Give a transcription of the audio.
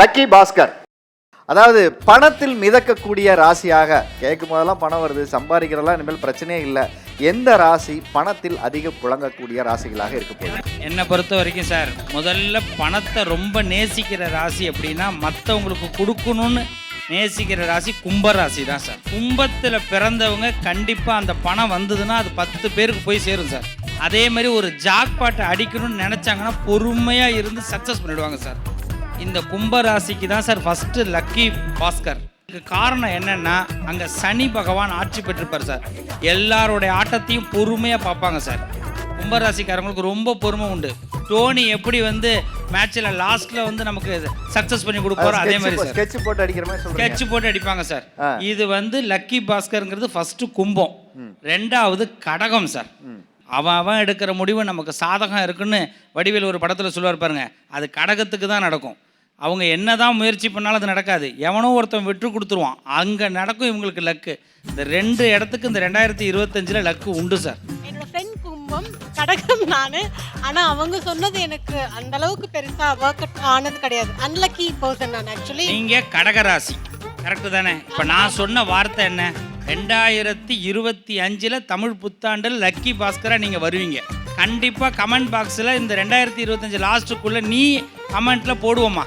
Lucky Bhaskar அதாவது பணத்தில் மிதக்கக்கூடிய ராசியாக கேட்கும் போதெல்லாம் பணம் வருது சம்பாதிக்கிறதெல்லாம் இனிமேல் பிரச்சனையே இல்லை. எந்த ராசி பணத்தில் அதிக புழங்கக்கூடிய ராசிகளாக இருக்க போகுது? என்னை பொறுத்த வரைக்கும் சார் முதல்ல பணத்தை ரொம்ப நேசிக்கிற ராசி அப்படின்னா மற்றவங்களுக்கு கொடுக்கணும்னு நேசிக்கிற ராசி கும்ப ராசி தான் சார். கும்பத்தில் பிறந்தவங்க கண்டிப்பாக அந்த பணம் வந்ததுன்னா அது பத்து பேருக்கு போய் சேரும் சார். அதே மாதிரி ஒரு ஜாக்பாட்டை அடிக்கணும்னு நினச்சாங்கன்னா பொறுமையாக இருந்து சக்ஸஸ் பண்ணிடுவாங்க சார். இந்த கும்ப ராசிக்கு தான் சார் ஃபஸ்ட்டு லக்கி பாஸ்கர். இதுக்கு காரணம் என்னன்னா அங்கே சனி பகவான் ஆட்சி பெற்றிருப்பார் சார். எல்லாருடைய ஆட்டத்தையும் பொறுமையாக பார்ப்பாங்க சார். கும்பராசிக்காரங்களுக்கு ரொம்ப பொறுமை உண்டு. டோனி எப்படி வந்து மேட்ச்சில் லாஸ்ட்டில் வந்து நமக்கு சக்ஸஸ் பண்ணி கொடுப்பாரோ அதே மாதிரி சார். ஸ்கெட்ச் போட்டு அடிக்கிற மாதிரி ஸ்கெட்ச் போட்டு அடிப்பாங்க சார். இது வந்து லக்கி பாஸ்கருங்கிறது ஃபர்ஸ்ட் கும்பம். ரெண்டாவது கடகம் சார். அவன் அவன் எடுக்கிற முடிவு நமக்கு சாதகம் இருக்குன்னு வடிவேல் ஒரு படத்தில் சொல்லுவார் பாருங்க. அது கடகத்துக்கு தான் நடக்கும். அவங்க என்னதான் முயற்சி பண்ணாலும் அது நடக்காது. எவனோ ஒருத்தன் விட்டு கொடுத்துருவான். அங்கே நடக்கும் இவங்களுக்கு லக்கு. இந்த ரெண்டு இடத்துக்கு இந்த ரெண்டாயிரத்தி இருபத்தஞ்சில் லக்கு உண்டு சார். என்னோட ஃப்ரெண்ட் கும்பம் கடகம் நான். ஆனால் அவங்க சொன்னது எனக்கு அந்த அளவுக்கு பெருசாக ஒர்க் ஆனது கிடையாது. அன்லக்கி பர்சன் நான் ஆக்சுவலி நீங்க கடகராசி. கரெக்டு தானே? இப்போ நான் சொன்ன வார்த்தை என்ன? ரெண்டாயிரத்தி இருபத்தி அஞ்சில் தமிழ் புத்தாண்டில் லக்கி பாஸ்கரா நீங்கள் வருவீங்க. கண்டிப்பாக கமெண்ட் பாக்ஸில் இந்த ரெண்டாயிரத்தி இருபத்தஞ்சு லாஸ்ட்டுக்குள்ளே நீ கமெண்ட்டில் போடுவோம்மா